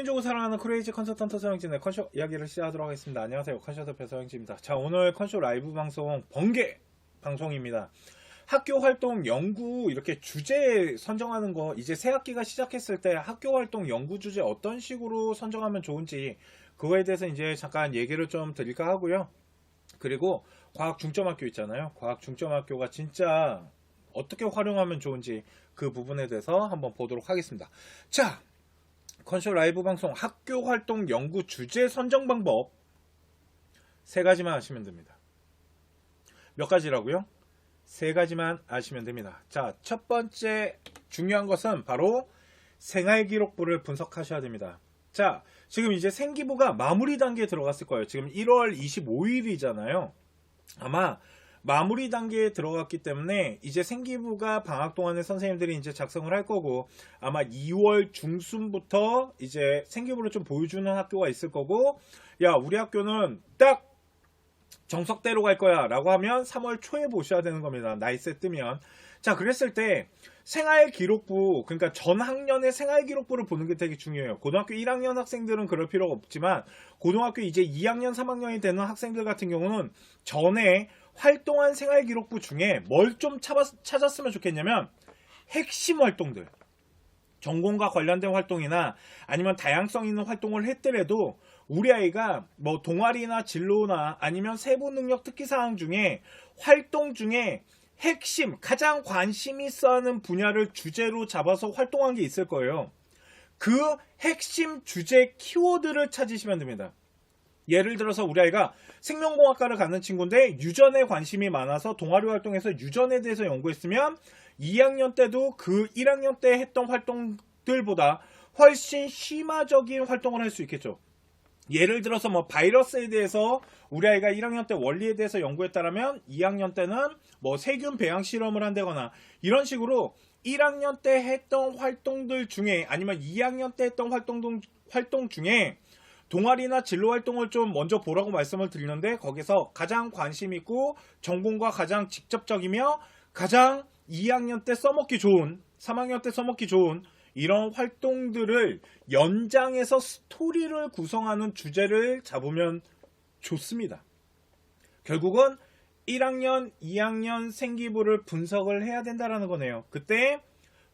대한민국을 사랑하는 크레이지 컨설턴트 서영진의 컨쇼 이야기를 시작하도록 하겠습니다. 안녕하세요. 컨쇼 대표 서영진입니다. 자, 오늘 컨쇼 라이브 방송 번개 방송입니다. 학교 활동 연구 이렇게 주제 선정하는 거 이제 새 학기가 시작했을 때 학교 활동 연구 주제 어떤 식으로 선정하면 좋은지 그거에 대해서 이제 잠깐 얘기를 좀 드릴까 하고요. 그리고 과학 중점학교 있잖아요. 과학 중점학교가 진짜 어떻게 활용하면 좋은지 그 부분에 대해서 한번 보도록 하겠습니다. 자, 컨쇼 라이브 방송 학교 활동 연구 주제 선정 방법 세 가지만 아시면 됩니다. 몇 가지라고요? 세 가지만 아시면 됩니다. 자, 첫 번째 중요한 것은 바로 생활 기록부를 분석하셔야 됩니다. 자, 지금 이제 생기부가 마무리 단계에 들어갔을 거예요. 지금 1월 25일이잖아요. 아마 마무리 단계에 들어갔기 때문에 이제 생기부가 방학 동안에 선생님들이 이제 작성을 할 거고 아마 2월 중순부터 이제 생기부를 좀 보여주는 학교가 있을 거고 야 우리 학교는 딱 정석대로 갈 거야 라고 하면 3월 초에 보셔야 되는 겁니다. 나이스 뜨면. 자 그랬을 때 생활 기록부 그러니까 전 학년의 생활 기록부를 보는 게 되게 중요해요. 고등학교 1학년 학생들은 그럴 필요가 없지만 고등학교 이제 2학년 3학년이 되는 학생들 같은 경우는 전에 활동한 생활 기록부 중에 뭘 좀 찾았으면 좋겠냐면 핵심 활동들 전공과 관련된 활동이나 아니면 다양성 있는 활동을 했더라도 우리 아이가 뭐 동아리나 진로나 아니면 세부 능력 특기 사항 중에 활동 중에 핵심 가장 관심 있어 하는 분야를 주제로 잡아서 활동한 게 있을 거예요. 그 핵심 주제 키워드를 찾으시면 됩니다. 예를 들어서 우리 아이가 생명공학과를 가는 친구인데 유전에 관심이 많아서 동아리 활동에서 유전에 대해서 연구했으면 2학년 때도 그 1학년 때 했던 활동들보다 훨씬 심화적인 활동을 할 수 있겠죠. 예를 들어서 뭐 바이러스에 대해서 우리 아이가 1학년 때 원리에 대해서 연구했다면 2학년 때는 뭐 세균 배양 실험을 한다거나 이런 식으로 1학년 때 했던 활동들 중에 아니면 2학년 때 했던 활동 활동 중에 동아리나 진로 활동을 좀 먼저 보라고 말씀을 드리는데 거기서 가장 관심 있고 전공과 가장 직접적이며 가장 2학년 때 써먹기 좋은 3학년 때 써먹기 좋은 이런 활동들을 연장해서 스토리를 구성하는 주제를 잡으면 좋습니다. 결국은 1학년, 2학년 생기부를 분석을 해야 된다라는 거네요. 그때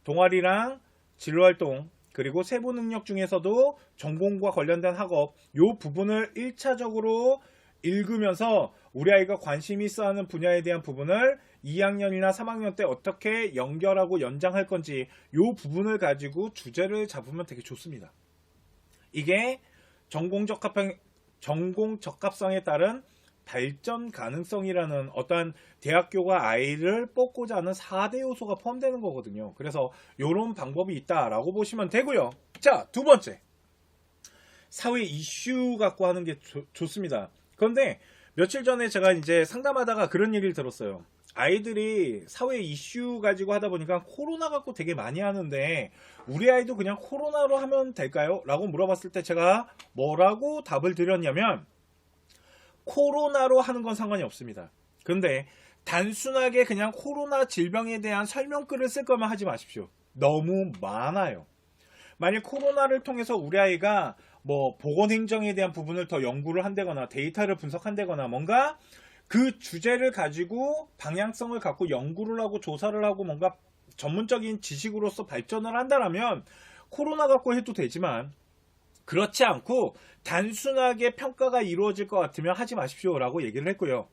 동아리랑 진로활동 그리고 세부 능력 중에서도 전공과 관련된 학업 요 부분을 1차적으로 읽으면서 우리 아이가 관심 있어 하는 분야에 대한 부분을 2학년이나 3학년 때 어떻게 연결하고 연장할 건지 요 부분을 가지고 주제를 잡으면 되게 좋습니다. 이게 전공 적합성, 전공 적합성에 따른 발전 가능성이라는 어떠한 대학교가 아이를 뽑고자 하는 4대 요소가 포함되는 거거든요. 그래서 이런 방법이 있다라고 보시면 되고요. 자, 두 번째. 사회 이슈 갖고 하는 게 조, 좋습니다. 그런데 며칠 전에 제가 이제 상담하다가 그런 얘기를 들었어요. 아이들이 사회 이슈 가지고 하다 보니까 코로나 갖고 되게 많이 하는데 우리 아이도 그냥 코로나로 하면 될까요? 라고 물어봤을 때 제가 뭐라고 답을 드렸냐면 코로나로 하는 건 상관이 없습니다. 근데 단순하게 그냥 코로나 질병에 대한 설명글을 쓸 거면 하지 마십시오. 너무 많아요. 만약 코로나를 통해서 우리 아이가 뭐 보건행정에 대한 부분을 더 연구를 한다거나 데이터를 분석한다거나 뭔가 그 주제를 가지고 방향성을 갖고 연구를 하고 조사를 하고 뭔가 전문적인 지식으로서 발전을 한다면 코로나 갖고 해도 되지만 그렇지 않고 단순하게 평가가 이루어질 것 같으면 하지 마십시오라고 얘기를 했고요.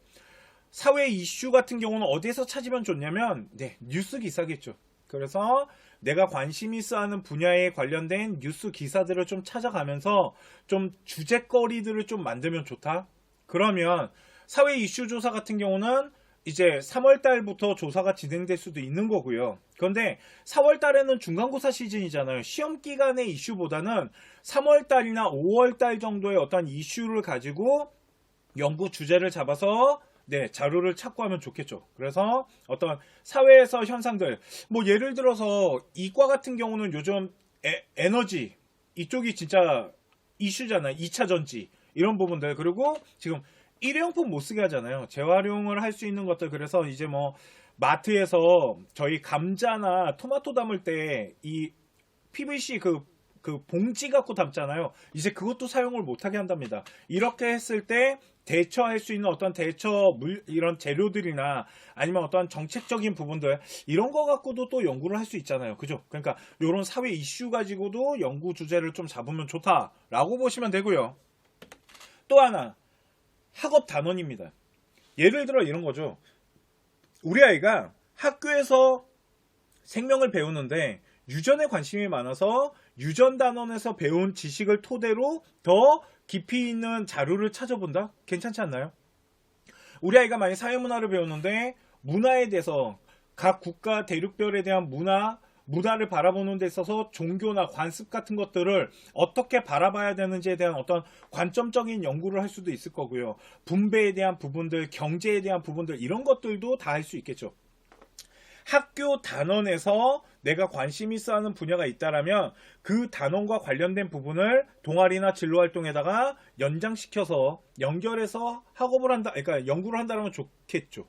사회 이슈 같은 경우는 어디에서 찾으면 좋냐면 네, 뉴스 기사겠죠. 그래서 내가 관심 있어 하는 분야에 관련된 뉴스 기사들을 좀 찾아가면서 좀 주제거리들을 좀 만들면 좋다. 그러면 사회 이슈 조사 같은 경우는 이제 3월 달부터 조사가 진행될 수도 있는 거고요. 그런데 4월 달에는 중간고사 시즌이잖아요. 시험 기간의 이슈보다는 3월 달이나 5월 달 정도의 어떤 이슈를 가지고 연구 주제를 잡아서 네, 자료를 찾고 하면 좋겠죠. 그래서 어떤 사회에서 현상들, 뭐 예를 들어서 이과 같은 경우는 요즘 에, 에너지 이쪽이 진짜 이슈잖아요. 2차 전지 이런 부분들 그리고 지금 일회용품 못 쓰게 하잖아요. 재활용을 할 수 있는 것들 그래서 이제 뭐 마트에서 저희 감자나 토마토 담을 때 이 PVC 그 그 봉지 갖고 담잖아요. 이제 그것도 사용을 못하게 한답니다. 이렇게 했을 때 대처할 수 있는 어떤 대처 물 이런 재료들이나 아니면 어떤 정책적인 부분들 이런 거 갖고도 또 연구를 할 수 있잖아요. 그죠? 그러니까 이런 사회 이슈 가지고 도 연구 주제를 좀 잡으면 좋다라고 보시면 되고요. 또 하나 학업 단원입니다. 예를 들어 이런 거죠. 우리 아이가 학교에서 생명을 배우는데 유전에 관심이 많아서 유전 단원에서 배운 지식을 토대로 더 깊이 있는 자료를 찾아본다? 괜찮지 않나요? 우리 아이가 만약 사회문화를 배우는데 문화에 대해서 각 국가 대륙별에 대한 문화, 문화를 바라보는 데 있어서 종교나 관습 같은 것들을 어떻게 바라봐야 되는지에 대한 어떤 관점적인 연구를 할 수도 있을 거고요. 분배에 대한 부분들, 경제에 대한 부분들 이런 것들도 다 할 수 있겠죠. 학교 단원에서 내가 관심 있어 하는 분야가 있다라면 그 단원과 관련된 부분을 동아리나 진로 활동에다가 연장시켜서 연결해서 학업을 한다, 그러니까 연구를 한다면 좋겠죠.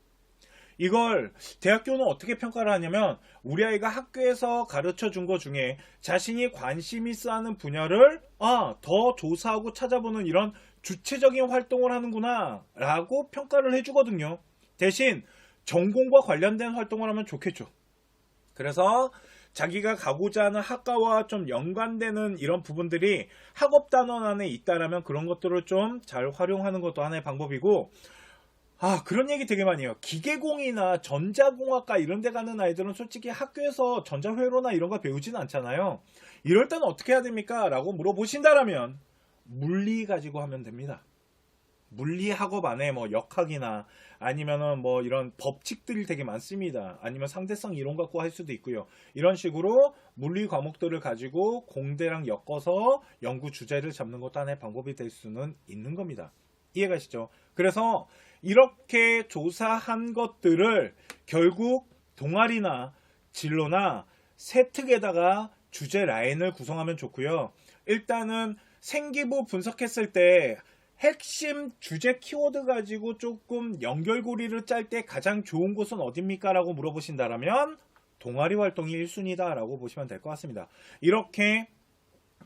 이걸 대학교는 어떻게 평가를 하냐면 우리 아이가 학교에서 가르쳐 준 것 중에 자신이 관심 있어 하는 분야를 아, 더 조사하고 찾아보는 이런 주체적인 활동을 하는구나 라고 평가를 해주거든요. 대신 전공과 관련된 활동을 하면 좋겠죠. 그래서 자기가 가고자 하는 학과와 좀 연관되는 이런 부분들이 학업 단원 안에 있다라면 그런 것들을 좀 잘 활용하는 것도 하나의 방법이고 아 그런 얘기 되게 많이 해요. 기계공이나 전자공학과 이런 데 가는 아이들은 솔직히 학교에서 전자회로나 이런 거 배우지는 않잖아요. 이럴 때는 어떻게 해야 됩니까? 라고 물어보신다라면 물리 가지고 하면 됩니다. 물리 학업 안에 뭐 역학이나 아니면은 뭐 이런 법칙들이 되게 많습니다. 아니면 상대성 이론 갖고 할 수도 있고요. 이런 식으로 물리 과목들을 가지고 공대랑 엮어서 연구 주제를 잡는 것도 하나의 방법이 될 수는 있는 겁니다. 이해가시죠? 그래서 이렇게 조사한 것들을 결국 동아리나 진로나 세특에다가 주제 라인을 구성하면 좋고요. 일단은 생기부 분석했을 때 핵심 주제 키워드 가지고 조금 연결고리를 짤 때 가장 좋은 곳은 어딥니까? 라고 물어보신다면 동아리 활동이 1순위다 라고 보시면 될 것 같습니다. 이렇게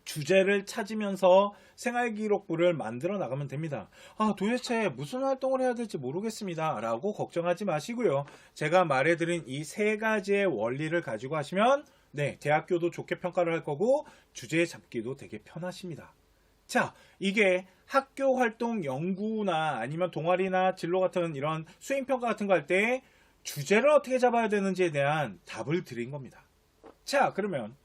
주제를 찾으면서 생활 기록부를 만들어 나가면 됩니다. 아, 도대체 무슨 활동을 해야 될지 모르겠습니다. 라고 걱정하지 마시고요. 제가 말해드린 이 세 가지의 원리를 가지고 하시면 네, 대학교도 좋게 평가를 할 거고 주제 잡기도 되게 편하십니다. 자, 이게 학교 활동 연구나 아니면 동아리나 진로 같은 이런 수행 평가 같은 거 할 때 주제를 어떻게 잡아야 되는지에 대한 답을 드린 겁니다. 자, 그러면